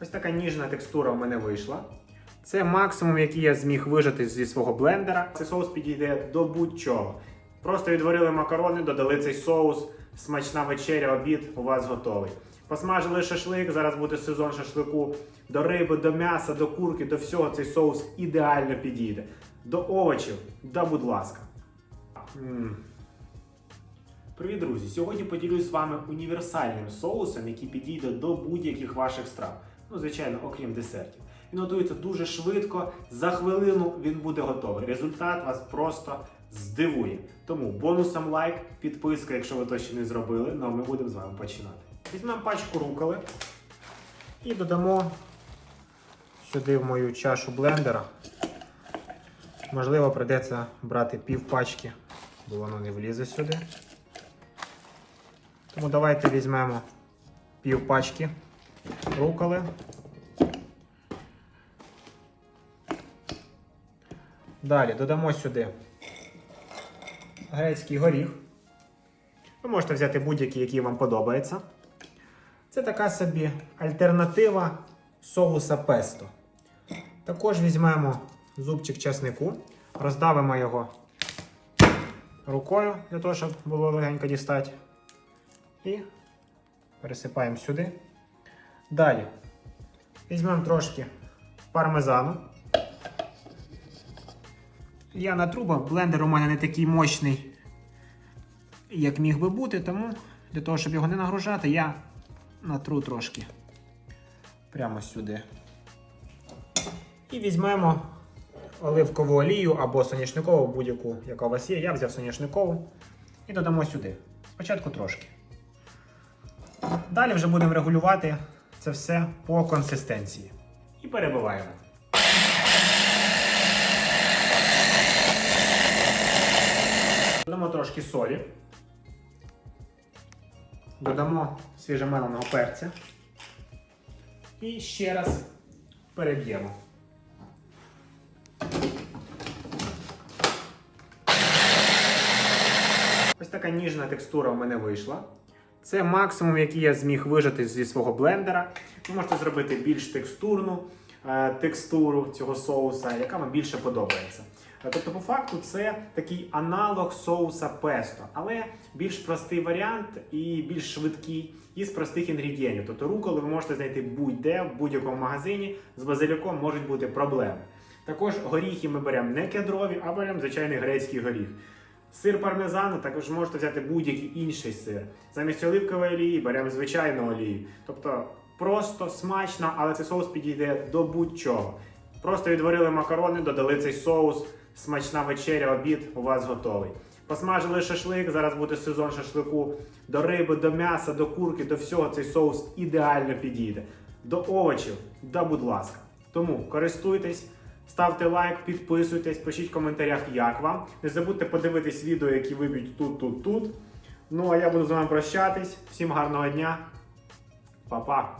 Ось така ніжна текстура в мене вийшла. Це максимум, який я зміг вижити зі свого блендера. Цей соус підійде до будь-чого. Просто відварили макарони, додали цей соус, смачна вечеря, обід у вас готовий. Посмажили шашлик, зараз буде сезон шашлику. До риби, до м'яса, до курки, до всього цей соус ідеально підійде. До овочів, да будь ласка. М. Привіт, друзі! Сьогодні поділюсь з вами універсальним соусом, який підійде до будь-яких ваших страв. Ну, звичайно, окрім десертів. Він готується дуже швидко, за хвилину він буде готовий. Результат вас просто здивує. Тому бонусом лайк, підписка, якщо ви то ще не зробили. Ну а ми будемо з вами починати. Візьмемо пачку руколи і додамо сюди в мою чашу блендера. Можливо, прийдеться брати пів пачки, бо воно не влізе сюди. Тому давайте візьмемо пів пачки руколи. Далі додамо сюди грецький горіх. Ви можете взяти будь-який, який вам подобається. Це така собі альтернатива соуса песто. Також візьмемо зубчик чеснику, роздавимо його рукою для того, щоб було легенько дістати. І пересипаємо сюди. Далі візьмемо трошки пармезану. Я на трубах, блендер у мене не такий мощний, як міг би бути, тому для того, щоб його не нагружати, я натру трошки прямо сюди. І візьмемо оливкову олію або соняшникову, будь-яку, яка у вас є. Я взяв соняшникову і додамо сюди. Спочатку трошки. Далі вже будемо регулювати це все по консистенції. І перебиваємо. Додамо трошки солі. Додамо свіжемеленого перця. І ще раз переб'ємо. Ось така ніжна текстура в мене вийшла. Це максимум, який я зміг вижити зі свого блендера. Ви можете зробити більш текстурну е, текстуру цього соуса, яка вам більше подобається. Е, Тобто, по факту, це такий аналог соуса песто, але більш простий варіант і більш швидкий із простих інгредієнтів. Тобто руколи ви можете знайти будь-де, в будь-якому магазині. З базиліком можуть бути проблеми. Також горіхи ми беремо не кедрові, а беремо звичайний грецький горіх. Сир пармезану також можете взяти будь-який інший сир. Замість оливкової олії беремо звичайну олію. Тобто просто смачно, але цей соус підійде до будь-чого. Просто відварили макарони, додали цей соус, смачна вечеря, обід у вас готовий. Посмажили шашлик, зараз буде сезон шашлику. До риби, до м'яса, до курки, до всього цей соус ідеально підійде. До овочів, да будь ласка. Тому користуйтесь. Ставте лайк, підписуйтесь, пишіть в коментарях, як вам. Не забудьте подивитись відео, які виб'ють тут, тут, тут. Ну а я буду з вами прощатись. Всім гарного дня. Па-па.